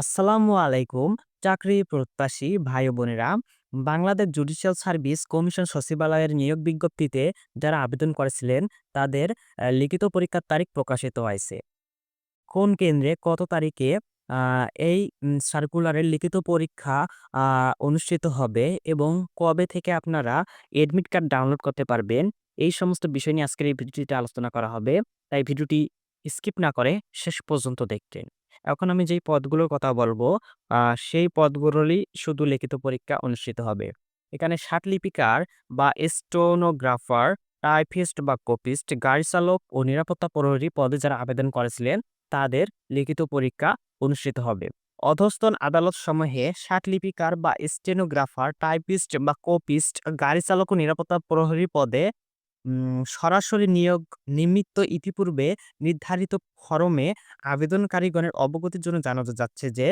আসসালামু আলাইকুম, চাকরি প্রত্যাশী ভাই বোনেরা। বাংলাদেশ জুডিশিয়াল সার্ভিস কমিশন সচিবালয়ের নিয়োগ বিজ্ঞপ্তিতে যারা আবেদন করেছিলেন, তাদের লিখিত পরীক্ষার তারিখ প্রকাশিত হয়েছে। কোন কেন্দ্রে কত তারিখে এই সার্কুলারের লিখিত পরীক্ষা অনুষ্ঠিত হবে এবং কবে থেকে আপনারা এডমিট কার্ড ডাউনলোড করতে পারবেন, এই সমস্ত বিষয় নিয়ে আজকের এই ভিডিওটিতে আলোচনা করা হবে। তাই ভিডিওটি স্কিপ না করে শেষ পর্যন্ত দেখতেন এখন আমি যেই পদগুলোর কথা বলব সেই পদগুলোরই শুধু লিখিত পরীক্ষা অনুষ্ঠিত হবে। এখানে লিপিকার বা স্টোনোগ্রাফার, টাইপিস্ট বা কপিস্ট, গাড়ি চালক ও নিরাপত্তা প্রহরী পদে যারা আবেদন করেছিলেন, তাদের লিখিত পরীক্ষা অনুষ্ঠিত হবে। অধস্তন আদালত সমূহে লিপিকার বা স্টেনোগ্রাফার, টাইপিস্ট বা কপিস্ট, গাড়ি চালক ও নিরাপত্তা প্রহরী পদে সরাসরি নিয়োগ নিমিত্ত ইতিপূর্বে নির্ধারিত ফরমে আবেদনকারীগণের অবগতির জন্য জানানো যাচ্ছে যে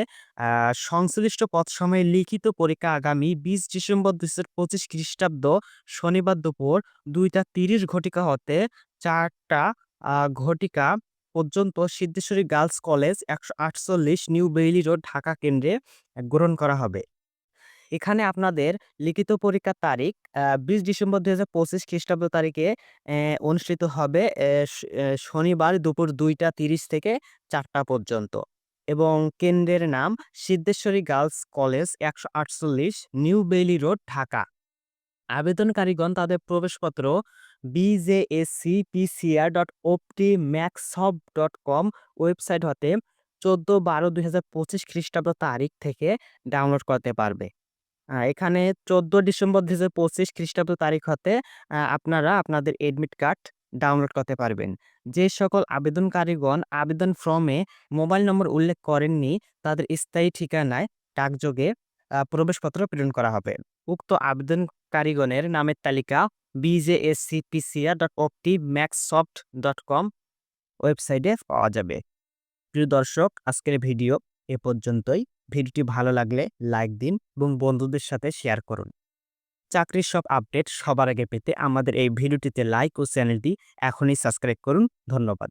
সংশ্লিষ্ট পদ সময়ে লিখিত পরীক্ষা আগামী বিশ ডিসেম্বর দুই হাজার পঁচিশ খ্রিস্টাব্দ শনিবার দুপুর দুইটা তিরিশ ঘটিকা হতে চারটা ঘটিকা পর্যন্ত সিদ্ধেশ্বরী গার্লস কলেজ একশো আটচল্লিশ নিউ বেইলি রোড, ঢাকা কেন্দ্রে গ্রহণ করা হবে। এখানে আপনাদের লিখিত পরীক্ষার তারিখ বিশ ডিসেম্বর দুই হাজার পঁচিশ খ্রিস্টাব্দ তারিখে অনুষ্ঠিত হবে শনিবার দুপুর দুইটা তিরিশ থেকে চারটা পর্যন্ত। এবং কেন্দ্রের নাম সিদ্ধেশ্বরী গার্লস কলেজ একশো আটচল্লিশ নিউ বেইলি রোড, ঢাকা। আবেদনকারীগণ তাদের প্রবেশপত্র বিজেএসসি পিসিআর ডট ওপটি ম্যাক্সহব ডট কম ওয়েবসাইট হতে চোদ্দ বারো দুই হাজার পঁচিশ খ্রিস্টাব্দ তারিখ থেকে ডাউনলোড করতে পারবে। এখানে চোদ্দ ডিসেম্বর দুই হাজার পঁচিশ খ্রিস্টাব্দ তারিখ হতে আপনারা আপনাদের এডমিট কার্ড ডাউনলোড করতে পারবেন। যে সকল আবেদনকারীগণ আবেদন ফর্মে মোবাইল নম্বর উল্লেখ করেননি, তাদের স্থায়ী ঠিকানায় ডাকযোগে প্রবেশপত্র প্রেরণ করা হবে। উক্ত আবেদনকারীগণের নামের তালিকা বিজেএসসিপিসিআর ডট অপটি ম্যাক্সসফট ডট কম ওয়েবসাইটে পাওয়া যাবে। প্রিয় দর্শক, আজকের ভিডিও এ পর্যন্তই। ভিডিওটি ভালো লাগলে লাইক দিন এবং বন্ধুদের সাথে শেয়ার করুন। চাকরির সব আপডেট সবার আগে পেতে আমাদের এই ভিডিওটিতে লাইক ও চ্যানেলটি এখনই সাবস্ক্রাইব করুন। ধন্যবাদ।